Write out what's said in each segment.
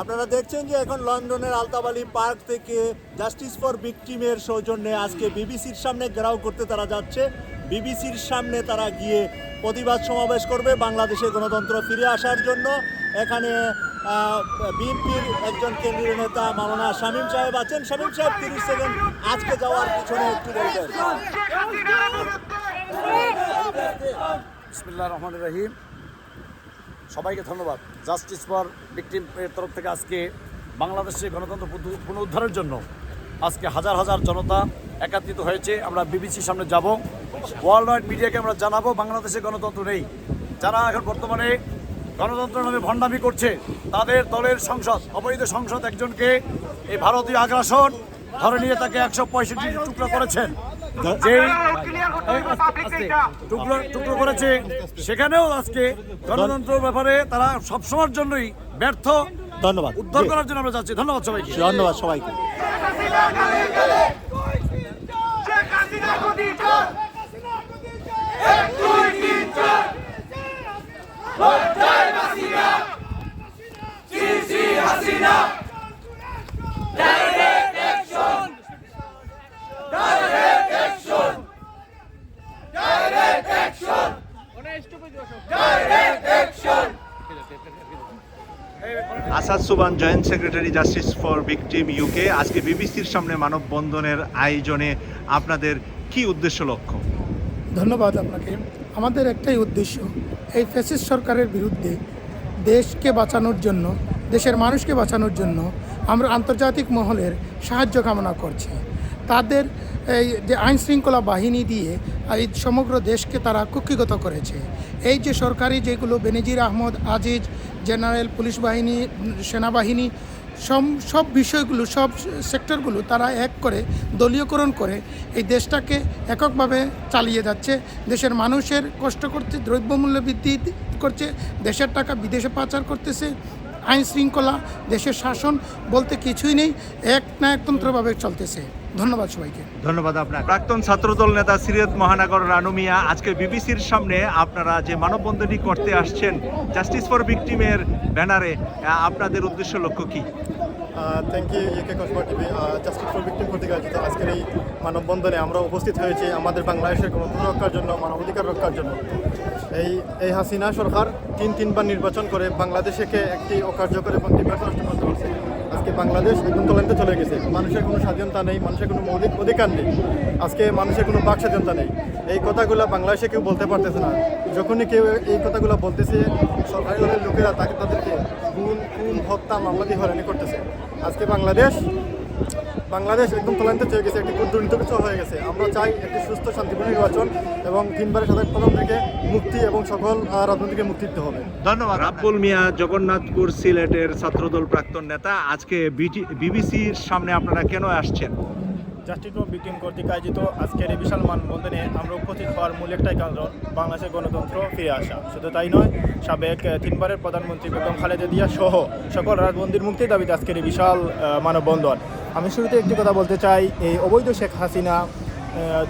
আপনারা দেখছেন যে এখন লন্ডনের আলতাবালি পার্ক থেকে জাস্টিস ফর ভিকটিমের সৌজন্যে আজকে বিবিসির সামনে ঘেরাও করতে তারা যাচ্ছে। বিবিসির সামনে তারা গিয়ে প্রতিবাদ সমাবেশ করবে বাংলাদেশে গণতন্ত্র ফিরে আসার জন্য। এখানে বিএনপির একজন কেন্দ্রীয় নেতা মাওলানা শামীম সাহেব আছেন। শামীম সাহেব, তিরিশ সেকেন্ড আজকে যাওয়ার পিছনে একটু বলবেন রহমান রহিম। সবাইকে ধন্যবাদ। জাস্টিস ফর ভিকটিম এর তরফ থেকে আজকে বাংলাদেশে গণতন্ত্র পুনরু- পুনরুদ্ধারের জন্য আজকে হাজার হাজার জনতা একাত্রিত হয়েছে। আমরা বিবিসির সামনে যাব। ওয়ার্ল্ড ওয়াইড মিডিয়াকে আমরা জানাব, বাংলাদেশে গণতন্ত্র নেই। যারা এখন বর্তমানে গণতন্ত্র নামে ভণ্ডামি করছে, তাদের দলের সংসদ, অবৈধ সংসদ একজনকে এই ভারতীয় আগ্রাসন ধরে নিয়ে তাকে একশো পঁয়ষট্টি টুকরো করেছেন। টুকরো টুকরো করেছে। সেখানেও আজকে গণতন্ত্রের ব্যাপারে তারা সবসময়ের জন্যই ব্যর্থ। ধন্যবাদ। উদ্ধার করার জন্য আমরা যাচ্ছি। ধন্যবাদ সবাইকে। ধন্যবাদ সবাইকে। হাসিনা গদি চার এক দুই তিন চার জয় Hasina Shri Shri Hasina direct action direct action direct action direct action Asad Suban, joint secretary justice for victim UK. আজকে বিবিসির সামনে মানববন্ধনের আয়োজনে আপনাদের কি উদ্দেশ্য লক্ষ্য? ধন্যবাদ আপনাকে। আমাদের একটাই উদ্দেশ্য, এই ফ্যাসিস্ট সরকারের বিরুদ্ধে দেশকে বাঁচানোর জন্য, দেশের মানুষকে বাঁচানোর জন্য আমরা আন্তর্জাতিক মহলের সাহায্য কামনা করছি। তাদের এই যে আইন শৃঙ্খলা বাহিনী দিয়ে এই সমগ্র দেশকে তারা কুক্ষিগত করেছে। এই যে সরকারি যেগুলো বেনজির আহমদ, আজিজ, জেনারেল, পুলিশ বাহিনী, সেনাবাহিনী সব সব বিষয়গুলো, সব সেক্টরগুলো তারা এক করে, দলীয়করণ করে এই দেশটাকে এককভাবে চালিয়ে যাচ্ছে। দেশের মানুষের কষ্ট করছে, দ্রব্যমূল্য বৃদ্ধি করছে, দেশের টাকা বিদেশে পাচার করতেছে, আইন শৃঙ্খলা, দেশের শাসন বলতে কিছুই নেই, এক না একতন্ত্রভাবে চলতেছে। ধন্যবাদ সবাইকে। ধন্যবাদ আপনার প্রাক্তন ছাত্রদল নেতা সিরিয়ত মহানগর রানু মিয়া আজকে বিবিসির সামনে আপনারা যে মানববন্ধনটি করতে আসছেন জাস্টিস ফর ভিকটিমের ব্যানারে আপনাদের উদ্দেশ্য লক্ষ্য কি? থ্যাংক ইউ ইউকে কসমা টিভি জাস্টিস ফর ভিক্টিম কর্তৃক আয়োজিত আজকের এই মানববন্ধনে আমরা উপস্থিত হয়েছি আমাদের বাংলাদেশের গণতন্ত্র রক্ষার জন্য মানবাধিকার রক্ষার জন্য। এই এই হাসিনা সরকার তিন তিনবার নির্বাচন করে বাংলাদেশকে একটি অকার্যকর এবং নির্বাচন রাষ্ট্র করতে পারছে। আজকে বাংলাদেশ একদম তলান্তে চলে গেছে। মানুষের কোনো স্বাধীনতা নেই, মানুষের কোনো মৌলিক অধিকার নেই। আজকে মানুষের কোনো বাক স্বাধীনতা নেই। এই কথাগুলো বাংলাদেশে কেউ বলতে পারতেছে না। যখনই কেউ এই কথাগুলো বলতেছে, সরকারি দলের লোকেরা তাকে তাদেরকে গুণ খুন, হত্যা, মামলা দিয়ে হয়রানি করতেছে। আজকে বাংলাদেশ বাংলাদেশ একদম তলান্তে চলে গেছে একটি দুর্নীতিগ্রস্ত হয়ে গেছে। আমরা চাই একটি সুস্থ শান্তিপূর্ণ নির্বাচন এবং তিনবারের সাধারণ প্রধানমন্ত্রীকে মুক্তি এবং সকল রাজনীতিকে মুক্তি দিতে হবে। ধন্যবাদ। আব্বুল মিয়া জগন্নাথপুর সিলেটের ছাত্রদল প্রাক্তন নেতা আজকে বিবিসির সামনে আপনারা কেন আসছেন? জাস্টিস ভিকটিম কর্তৃক আয়োজিত আজকের এই বিশাল মানবন্ধনে আমরা উপস্থিত হওয়ার মূল একটাই কারণ বাংলাদেশের গণতন্ত্র ফিরে আসা। শুধু তাই নয় সাবেক তিনবারের প্রধানমন্ত্রী বেগম খালেদা জিয়া সহ সকল রাজবন্দির মুক্তির দাবিতে আজকের এই বিশাল মানববন্ধন। আমি শুরুতে একটি কথা বলতে চাই, এই অবৈধ শেখ হাসিনা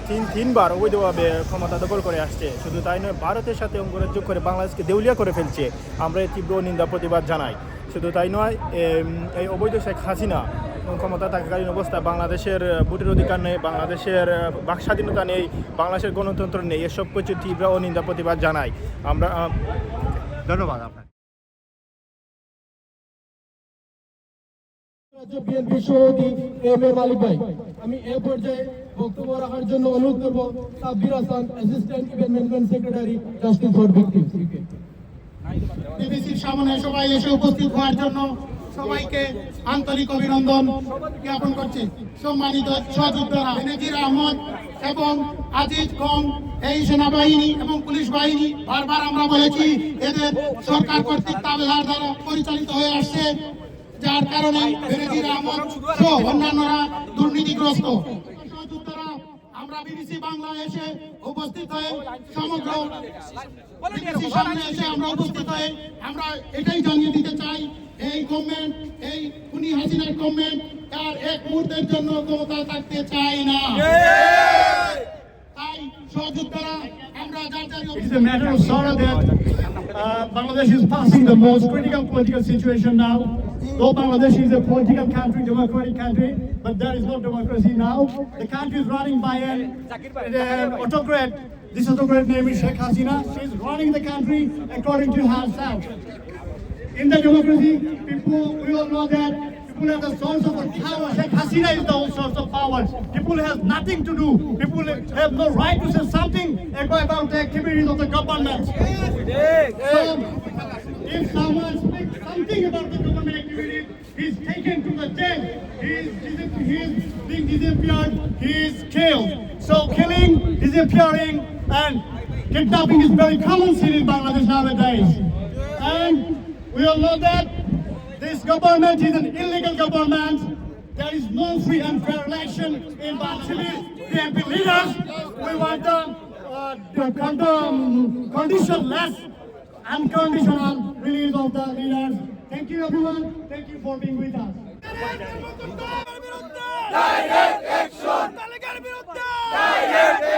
তিন, তিনবার অবৈধভাবে ক্ষমতা দখল করে আসছে। শুধু তাই নয়, ভারতের সাথে অঙ্গরাজ্য করে বাংলাদেশকে দেউলিয়া করে ফেলছে। আমরা এই তীব্র নিন্দা, প্রতিবাদ জানাই। শুধু তাই নয় এই অবৈধ শেখ হাসিনা ক্ষমতা থাকাকালীন অবস্থায় বাংলাদেশের ভোটের অধিকার নেই, বাংলাদেশের বাক স্বাধীনতা নেই, বাংলাদেশের গণতন্ত্র নেই, এসব কিছু তীব্র ও নিন্দা প্রতিবাদ জানাই। আমরা ধন্যবাদ আপনার আন্তরিক অভিনন্দন জ্ঞাপন করছি। সম্মানিত আহমদ এবং আজিজ কম, এই সেনাবাহিনী এবং পুলিশ বাহিনী, বারবার আমরা বলেছি, এদের সরকার কর্তৃক তাবেদার দ্বারা পরিচালিত হয়ে আসছে। যার কারণে বেনজির আহমদ সহ অন্যান্যরা দুর্নীতিগ্রস্ত আমরা বিবিসি বাংলা এসে উপস্থিত হয়ে সমগ্র বিবিসির সামনে এসে আমরা উপস্থিত হয়ে আমরা এটাই জানিয়ে দিতে চাই এই গভর্নমেন্ট এই খুনি হাসিনার গভর্নমেন্ট তার এক মুহূর্তের জন্য ক্ষমতা থাকতে চাই না তাই সহযোদ্ধারা আমরা যার যার It is a matter of sorrow that uh, Bangladesh is passing the most critical political. Though Bangladesh is a political country, democratic country, but there is no democracy now. The country is running by an, an uh, autocrat. This autocrat name is Sheikh Hasina. She is running the country according to herself. In the democracy, people, we all know that people are the source of power. Sheikh Hasina is the whole source of power. People have nothing to do. People have no right to say something about the activities of the government. So, if someone speaks something about the government activities, he's taken the. He is, being disappeared. He is killed. So killing, disappearing, and kidnapping is very common in Bangladesh nowadays. And we all know that this government is an illegal government. There is no free and fair election in Bangladesh. Leaders, we want the, uh, conditionless, unconditional release of the leaders. Thank you everyone. Thank you for being with us. Direct action তালিকার বিরুদ্ধে direct